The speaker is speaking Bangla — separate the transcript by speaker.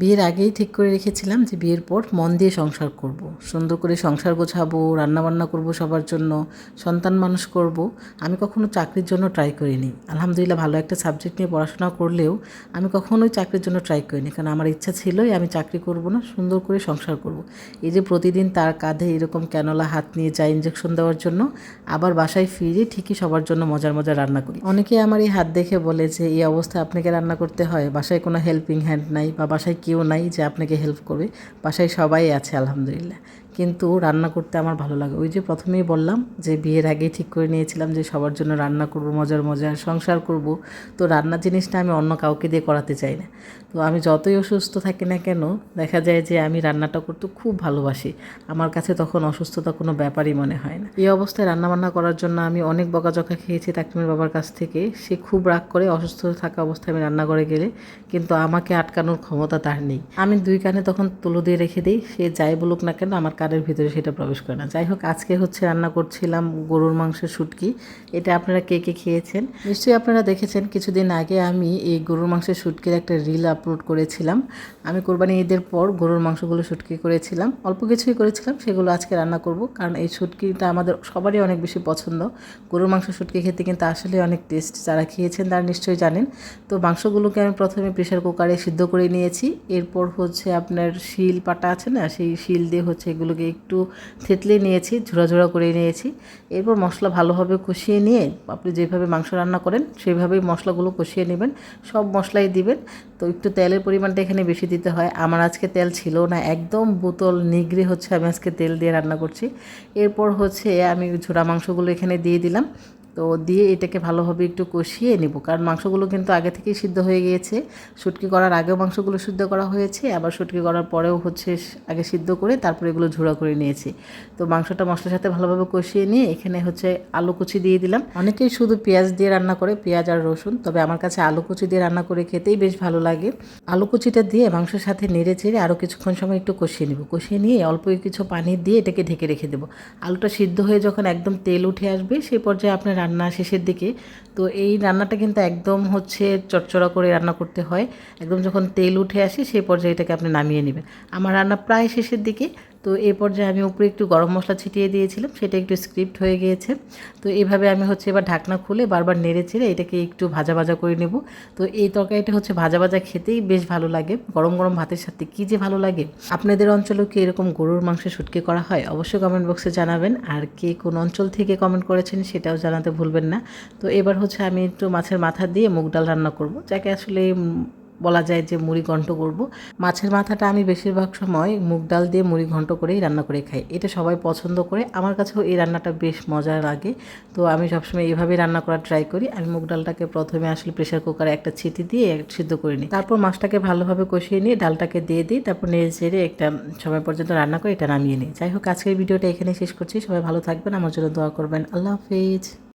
Speaker 1: বিয়ের আগেই ঠিক করে রেখেছিলাম যে বিয়ের পর মন দিয়ে সংসার করব। সুন্দর করে সংসার গোছাবো, রান্নাবান্না করব সবার জন্য, সন্তান মানুষ করব আমি কখনো চাকরির জন্য ট্রাই করিনি আলহামদুলিল্লাহ ভালো একটা সাবজেক্ট নিয়ে পড়াশোনা করলেও আমি কখনোই চাকরির জন্য ট্রাই করিনি কারণ আমার ইচ্ছা ছিলই আমি চাকরি করব না, সুন্দর করে সংসার করব। এই যে প্রতিদিন তার কাঁধে এরকম ক্যানোলা হাত নিয়ে যায় ইঞ্জেকশন দেওয়ার জন্য, আবার বাসায় ফিরে ঠিকই সবার জন্য মজার মজার রান্না করি অনেকে আমার এই হাত দেখে বলে যে, এই অবস্থায় আপনাকে রান্না করতে হয়, বাসায় কোনো হেল্পিং হ্যান্ড নাই বা বাসায় কেউ নাই যে আপনাকে হেল্প করবে। বাসায় সবাই আছে আলহামদুলিল্লাহ। কিন্তু রান্না করতে আমার ভালো লাগে। ওই যে প্রথমেই বললাম যে বিয়ের আগেই ঠিক করে নিয়েছিলাম যে সবার জন্য রান্না করব, মজার মজার সংসার করব। তো রান্নার জিনিসটা আমি অন্য কাউকে দিয়ে করাতে চাই না। তো আমি যতই অসুস্থ থাকি না কেন, দেখা যায় যে আমি রান্নাটা করতে খুব ভালোবাসি। আমার কাছে তখন অসুস্থতা কোনো ব্যাপারই মনে হয় না। এই অবস্থায় রান্নাবান্না করার জন্য আমি অনেক বকাঝকা খেয়েছি তাকিমের বাবার কাছ থেকে। সে খুব রাগ করে অসুস্থ থাকা অবস্থায় আমি রান্না করে গেলে, কিন্তু আমাকে আটকানোর ক্ষমতা তার নেই। আমি দুই কানে তখন তুলো দিয়ে রেখে দিই, সে যাই বলুক না কেন আমার কানের ভিতরে সেটা প্রবেশ করে না। যাই হোক, আজকে হচ্ছে রান্না করছিলাম গরুর মাংসের শুটকি। এটা আপনারা কে কে খেয়েছেন? নিশ্চয়ই আপনারা দেখেছেন, কিছুদিন আগে আমি এই গরুর মাংসের শুটকির একটা রিল আপলোড করেছিলাম। আমি কোরবানি ঈদের পর গরুর মাংসগুলো শুটকি করেছিলাম। অল্প কিছুই করেছিলাম, সেগুলো আজকে রান্না করব। কারণ এই শুটকিটা আমাদের সবারই অনেক বেশি পছন্দ। গরুর মাংস শুটকি খেতে কিন্তু আসলে অনেক টেস্ট যারা খেয়েছেন তারা নিশ্চয়ই জানেন। তো মাংসগুলোকে আমি প্রথমে প্রেশার কুকারে সিদ্ধ করে নিয়েছি। এরপর হচ্ছে আপনার শিল পাটা আছে না, সেই শিল দিয়ে হচ্ছে এগুলোকে একটু থেতলে নিয়েছি, ঝোড়া ঝোড়া করে নিয়েছি। এরপর মশলা ভালোভাবে কষিয়ে নিয়ে আপনি যেভাবে মাংস রান্না করেন সেইভাবেই মশলাগুলো কষিয়ে নেবেন। সব মশলাই দিবেন। তো একটু তেলের পরিমাণটা এখানে বেশি দিতে হয়। আমার আজকে তেল ছিল না, একদম বোতল নিগড়ে হচ্ছে আমি আজকে তেল দিয়ে রান্না করছি। এরপর হচ্ছে আমি ঝোড়া মাংসগুলো এখানে দিয়ে দিলাম। তো দিয়ে এটাকে ভালোভাবে একটু কষিয়ে নেব। কারণ মাংসগুলো কিন্তু আগে থেকেই সিদ্ধ হয়ে গিয়েছে। শুটকি করার আগেও মাংসগুলো সিদ্ধ করা হয়েছে, আবার শুটকি করার পরেও হচ্ছে আগে সিদ্ধ করে তারপরে এগুলো ঝোড়া করে নিয়েছি। তো মাংসটা মশলার সাথে ভালোভাবে কষিয়ে নিয়ে এখানে হচ্ছে আলু কুচি দিয়ে দিলাম। অনেকেই শুধু পেঁয়াজ দিয়ে রান্না করে, পেঁয়াজ আর রসুন, তবে আমার কাছে আলু কুচি দিয়ে রান্না করে খেতেই বেশ ভালো লাগে। আলু কুচিটা দিয়ে মাংসের সাথে নেড়ে চেড়ে আরও কিছুক্ষণ সময় একটু কষিয়ে নেব। কষিয়ে নিয়ে অল্প কিছু পানি দিয়ে এটাকে ঢেকে রেখে দেবো। আলুটা সিদ্ধ হয়ে যখন একদম তেল উঠে আসবে সেই পর্যায়ে আপনার রান্না শেষের দিকে, তো এই রান্নাটা কিন্তু একদম হচ্ছে চটচড়া করে রান্না করতে হয়। একদম যখন তেল উঠে আসে সেই পর্যায়ে এটাকে আপনি নামিয়ে নেবেন। আমার রান্না প্রায় শেষের দিকে তো এই পর্যায়ে আমি উপরে একটু গরম মশলা ছিটিয়ে দিয়েছিলাম, সেটা একটু স্ক্রিপ্ট হয়ে গিয়েছে। তো এভাবে আমি হচ্ছে এবার ঢাকনা খুলে বারবার নেড়ে চেড়ে এটাকে একটু ভাজা ভাজা করে নেব। তো এই তরকারিটা হচ্ছে ভাজা ভাজা খেতেই বেশ ভালো লাগে, গরম গরম ভাতের সাথে কী যে ভালো লাগে। আপনাদের অঞ্চলেও কি এরকম গরুর মাংসের শুটকি করা হয়? অবশ্যই কমেন্ট বক্সে জানাবেন। আর কে কোন অঞ্চল থেকে কমেন্ট করেছেন সেটাও জানাতে ভুলবেন না। তো এবার হচ্ছে আমি একটু মাছের মাথা দিয়ে মুগ ডাল রান্না করব, যাকে আসলে বলা যায় যে মুড়ি ঘন্ট করব। মাছের মাথাটা আমি বেশিরভাগ সময় মুগ ডাল দিয়ে মুড়ি ঘন্ট করেই রান্না করে খাই। এটা সবাই পছন্দ করে। আমার কাছেও এই রান্নাটা বেশ মজার লাগে। তো আমি সবসময় এইভাবেই রান্না করার ট্রাই করি। আমি মুগ ডালটাকে প্রথমে আসলে প্রেশার কুকারে একটা ছিটি দিয়ে সিদ্ধ করে নিই। তারপর মাছটাকে ভালোভাবে কষিয়ে নিয়ে ডালটাকে দিয়ে দিই। তারপর নেড়ে চেড়ে একটা সময় পর্যন্ত রান্না করে এটা নামিয়ে নিই। যাই হোক, আজকের ভিডিওটা এখানে শেষ করছি। সবাই ভালো থাকবেন। আমার জন্য দোয়া করবেন। আল্লাহ হাফিজ।